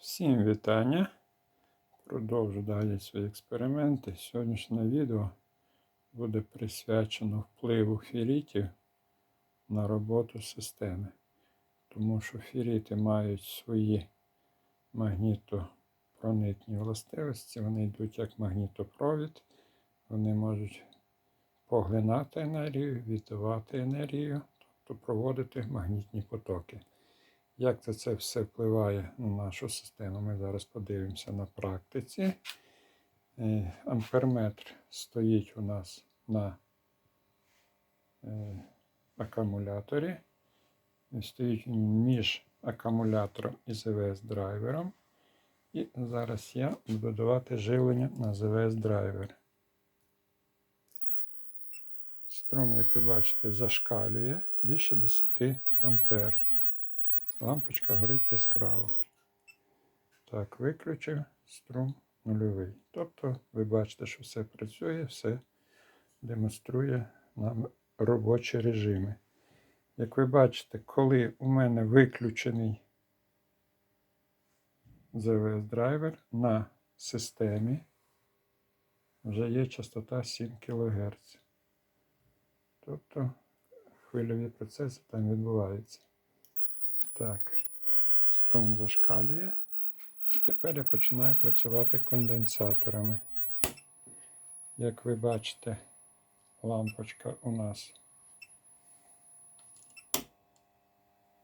Всім вітання. Продовжу далі свої експерименти. Сьогоднішнє відео буде присвячено впливу ферритів на роботу системи. Тому що феррити мають свої магнітопронитні властивості, вони йдуть як магнітопровід, вони можуть поглинати енергію, віддавати енергію, тобто проводити магнітні потоки. Як це, це все впливає на нашу систему? Ми зараз подивимося на практиці. Е, Амперметр стоїть у нас на е, акумуляторі. Стоїть між акумулятором і ЗВС драйвером. І зараз я буду давати живлення на ЗВС драйвер. Струм, як ви бачите, зашкалює більше 10 ампер. Лампочка горить яскраво. Так, виключив струм нульовий. Тобто, ви бачите, що все працює, все демонструє нам робочі режими. Як ви бачите, коли у мене виключений ZVS драйвер на системі, вже є частота 7 кГц. Тобто хвильові процеси там відбуваються. Так, струм зашкалює. І тепер я починаю працювати конденсаторами. Як ви бачите, лампочка у нас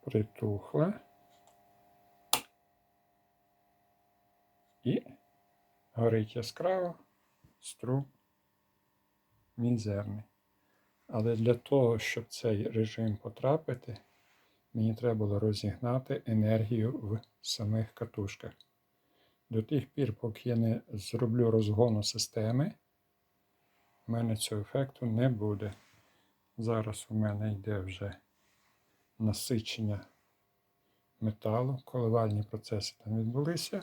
притухла. І горить яскраво, струм мізерний. Але для того, щоб цей режим потрапити, мені треба було розігнати енергію в самих катушках. До тих пір, поки я не зроблю розгону системи, в мене цього ефекту не буде. Зараз у мене йде вже насичення металу, коливальні процеси там відбулися,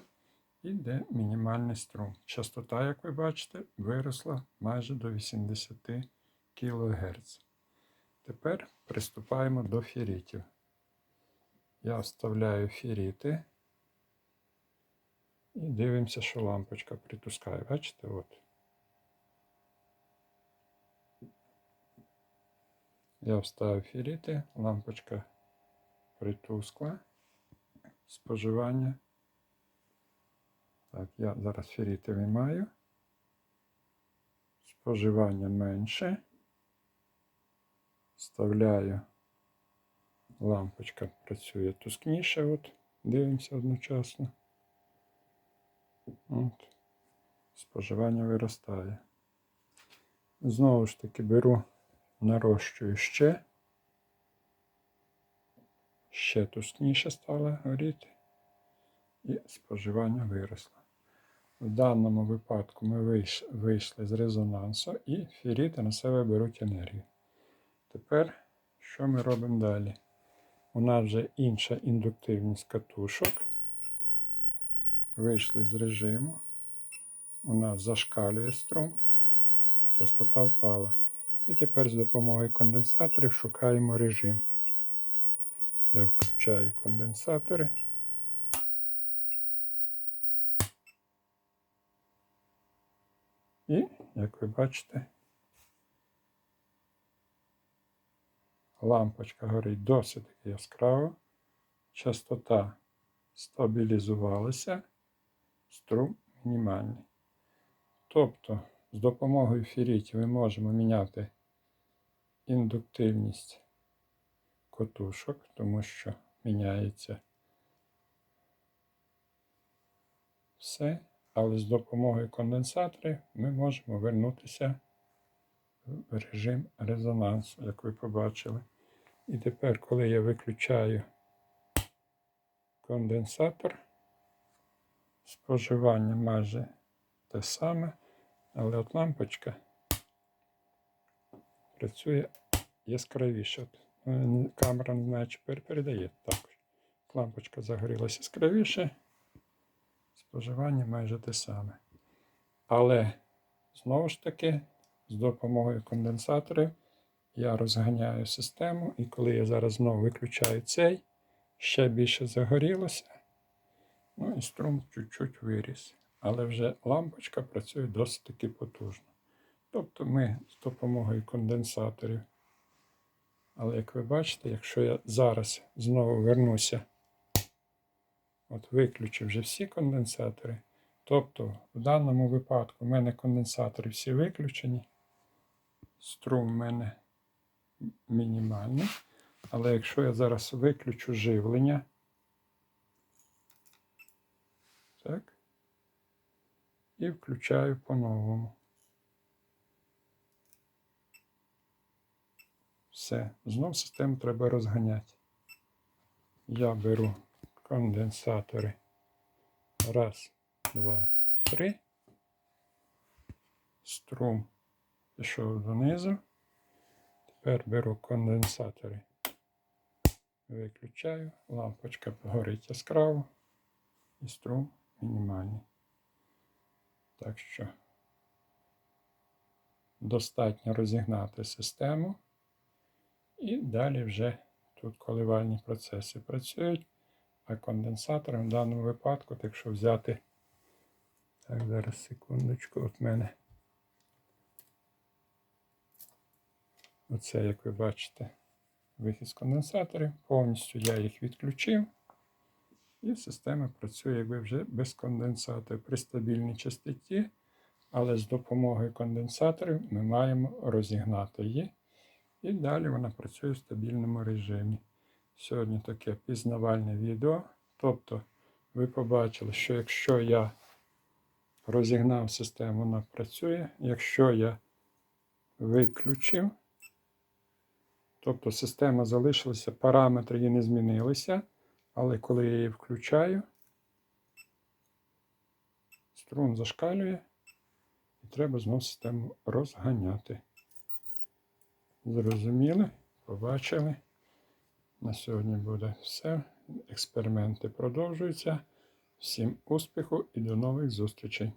і йде мінімальний струм. Частота, як ви бачите, виросла майже до 80 кГц. Тепер приступаємо до ферритів. Я вставляю феррити і дивимося, що лампочка притускає. Бачите? От. Я вставив феррити, лампочка притускла. Споживання. Так, я зараз феррити виймаю. Споживання менше. Вставляю лампочка працює тускніше, от, дивимося одночасно. От. Споживання виростає. Знову ж таки беру, нарощую ще. Ще тускніше стало горіти. І споживання виросло. В даному випадку ми вийшли з резонансу і феррити на себе беруть енергію. Тепер що ми робимо далі? У нас вже інша індуктивність катушок. Вийшли з режиму. У нас зашкалює струм, частота впала. І тепер з допомогою конденсаторів шукаємо режим. Я включаю конденсатори. І, як ви бачите, лампочка горить досить яскраво, частота стабілізувалася, струм мінімальний. Тобто, з допомогою ферритів ми можемо міняти індуктивність котушок, тому що міняється все, але з допомогою конденсаторів ми можемо вернутися в режим резонансу, як ви побачили. І тепер, коли я виключаю конденсатор, споживання майже те саме, але от лампочка працює яскравіше. Е, Камера не знаю, чи передає також. Лампочка загорілася яскравіше, споживання майже те саме. Але знову ж таки, з допомогою конденсаторів я розганяю систему, і коли я зараз знову виключаю цей, ще більше загорілося. Ну і струм чуть-чуть виріс. Але вже лампочка працює досить таки потужно. Тобто ми з допомогою конденсаторів. Але як ви бачите, якщо я зараз знову вернуся, от виключу вже всі конденсатори, тобто в даному випадку в мене конденсатори всі виключені, струм в мене мінімальний. Але якщо я зараз виключу живлення, так, і включаю по-новому. Все, знов систему треба розганяти. Я беру конденсатори. Раз, два, три. Струм пішов донизу. Тепер беру конденсатори. Виключаю, лампочка горить яскраво і струм мінімальний. Так що достатньо розігнати систему. І далі вже тут коливальні процеси працюють, а конденсатором в даному випадку, якщо взяти, так, зараз секундочку, от мене. Оце, як ви бачите, вихід з конденсаторів. Повністю я їх відключив. І система працює якби вже без конденсаторів при стабільній частоті, але з допомогою конденсаторів ми маємо розігнати її. І далі вона працює в стабільному режимі. Сьогодні таке пізнавальне відео. Тобто, ви побачили, що якщо я розігнав систему, вона працює. Якщо я виключив, тобто система залишилася, параметри її не змінилися, але коли я її включаю, струн зашкалює, і треба знову систему розганяти. Зрозуміли, побачили. На сьогодні буде все. Експерименти продовжуються. Всім успіху і до нових зустрічей!